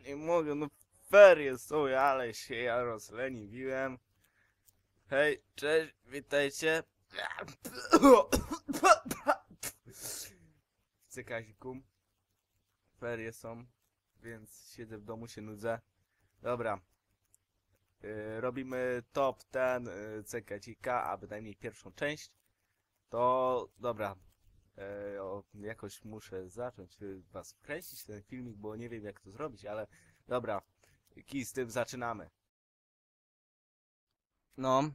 nie mogę, no ferie są, ale się ja rozleniwiłem. Hej, cześć, witajcie. Chcę Kaziku. Ferie są, więc siedzę w domu, się nudzę. Dobra. Yy, robimy top ten yy, CKCK, a bynajmniej pierwszą część. To dobra. Yy, o, jakoś muszę zacząć yy, was wkręcić ten filmik, bo nie wiem jak to zrobić, ale dobra. Kij z tym zaczynamy. No.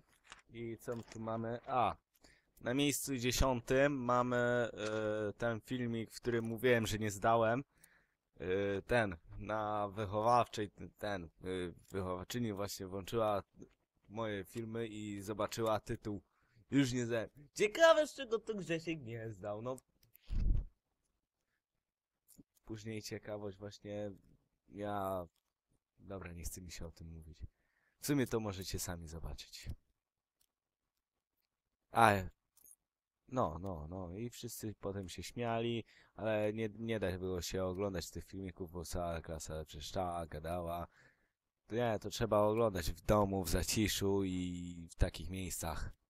I co tu mamy? A. Na miejscu dziesiątym mamy e, ten filmik, w którym mówiłem, że nie zdałem. E, ten, na wychowawczej, ten, e, wychowawczyni właśnie włączyła moje filmy i zobaczyła tytuł. Już nie zdałem. Ciekawe, z czego to Grzesiek nie zdał, no. Później ciekawość właśnie, ja... Dobra, nie chce mi się o tym mówić. W sumie to możecie sami zobaczyć. A, no, no, no i wszyscy potem się śmiali, ale nie, nie da było się oglądać tych filmików, bo cała klasa przeszczała, gadała. To nie, to trzeba oglądać w domu, w zaciszu i w takich miejscach.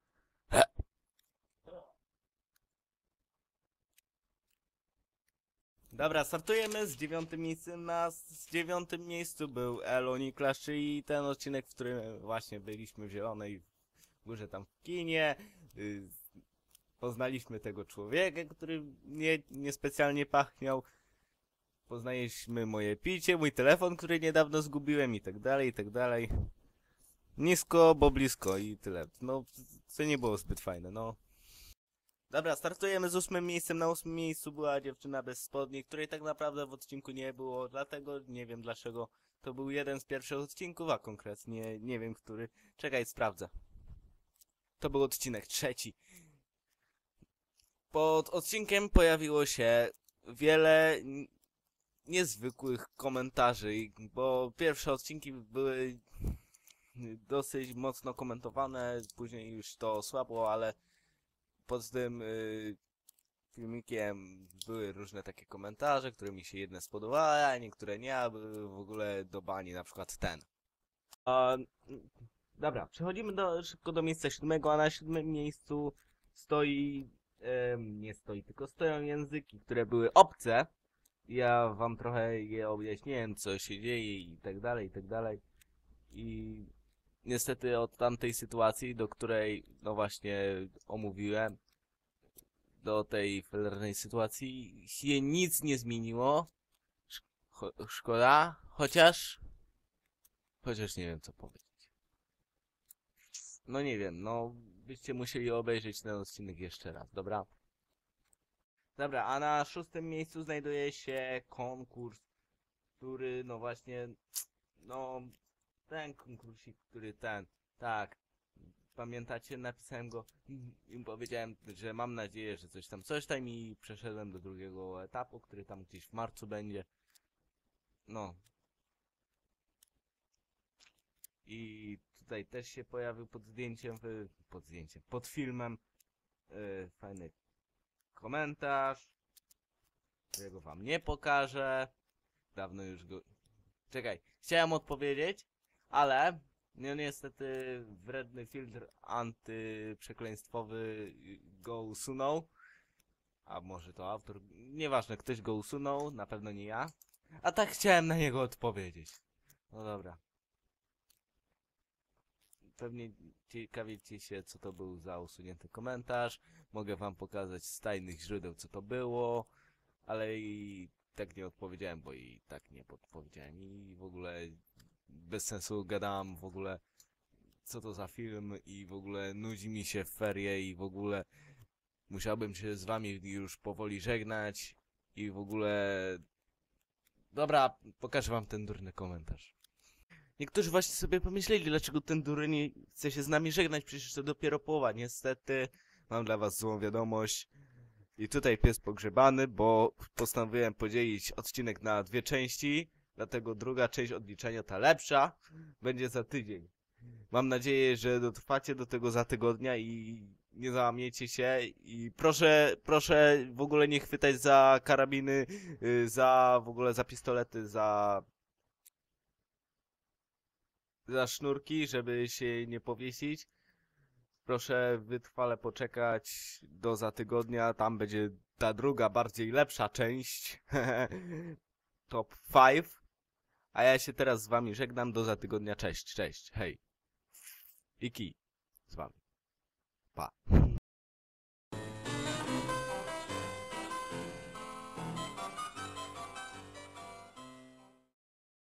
Dobra, startujemy z dziewiątym miejscem. Na z dziewiątym miejscu był Elo Niklasz, czyli ten odcinek, w którym właśnie byliśmy w Zielonej Górze, tam w kinie. Y, Poznaliśmy tego człowieka, który nie, niespecjalnie pachniał. Poznaliśmy moje picie, mój telefon, który niedawno zgubiłem i tak dalej, i tak dalej. Nisko, bo blisko i tyle. No, co nie było zbyt fajne, no. Dobra, startujemy z ósmym miejscem. Na ósmym miejscu była dziewczyna bez spodni, której tak naprawdę w odcinku nie było, dlatego nie wiem dlaczego. To był jeden z pierwszych odcinków, a konkretnie nie wiem który. Czekaj, sprawdzę. To był odcinek trzeci. Pod odcinkiem pojawiło się wiele niezwykłych komentarzy, bo pierwsze odcinki były dosyć mocno komentowane, później już to słabo, ale pod tym y, filmikiem były różne takie komentarze, które mi się jedne spodobały, a niektóre nie, a były w ogóle do bani, na przykład ten. A, dobra, przechodzimy do, szybko do miejsca siódmego, a na siódmym miejscu stoi em, nie stoi, tylko stoją języki, które były obce. Ja wam trochę je objaśniłem, co się dzieje i tak dalej, i tak dalej. I niestety od tamtej sytuacji, do której, no właśnie, omówiłem, do tej felernej sytuacji się nic nie zmieniło. Szkoda, chociaż... Chociaż nie wiem, co powiedzieć. No nie wiem, no byście musieli obejrzeć ten odcinek jeszcze raz, dobra? Dobra, a na szóstym miejscu znajduje się konkurs, który, no właśnie, no, ten konkursik, który ten, tak, pamiętacie, napisałem go i powiedziałem, że mam nadzieję, że coś tam, coś tam i przeszedłem do drugiego etapu, który tam gdzieś w marcu będzie. No. I tutaj też się pojawił pod zdjęciem, pod zdjęciem, pod filmem yy, fajny komentarz, którego wam nie pokażę. Dawno już go... Czekaj, chciałem odpowiedzieć, ale no niestety wredny filtr antyprzekleństwowy go usunął. A może to autor? Nieważne, ktoś go usunął, na pewno nie ja. A tak chciałem na niego odpowiedzieć. No dobra. Pewnie ciekawicie się, co to był za usunięty komentarz. Mogę wam pokazać z tajnych źródeł, co to było, ale i tak nie odpowiedziałem, bo i tak nie podpowiedziałem i w ogóle bez sensu gadałem w ogóle co to za film i w ogóle nudzi mi się w ferie i w ogóle musiałbym się z wami już powoli żegnać i w ogóle dobra, pokażę wam ten durny komentarz. Niektórzy właśnie sobie pomyśleli, dlaczego ten durny chce się z nami żegnać, przecież to dopiero połowa. Niestety, mam dla was złą wiadomość. I tutaj pies pogrzebany, bo postanowiłem podzielić odcinek na dwie części, dlatego druga część odliczenia, ta lepsza, będzie za tydzień. Mam nadzieję, że dotrwacie do tego za tygodnia i nie załamiecie się i proszę, proszę w ogóle nie chwytać za karabiny, y, za w ogóle za pistolety, za za sznurki, żeby się nie powiesić. Proszę wytrwale poczekać do za tygodnia, tam będzie ta druga, bardziej lepsza część. Top 5. A ja się teraz z wami żegnam, do za tygodnia, cześć, cześć, hej. I kij z wami. Pa.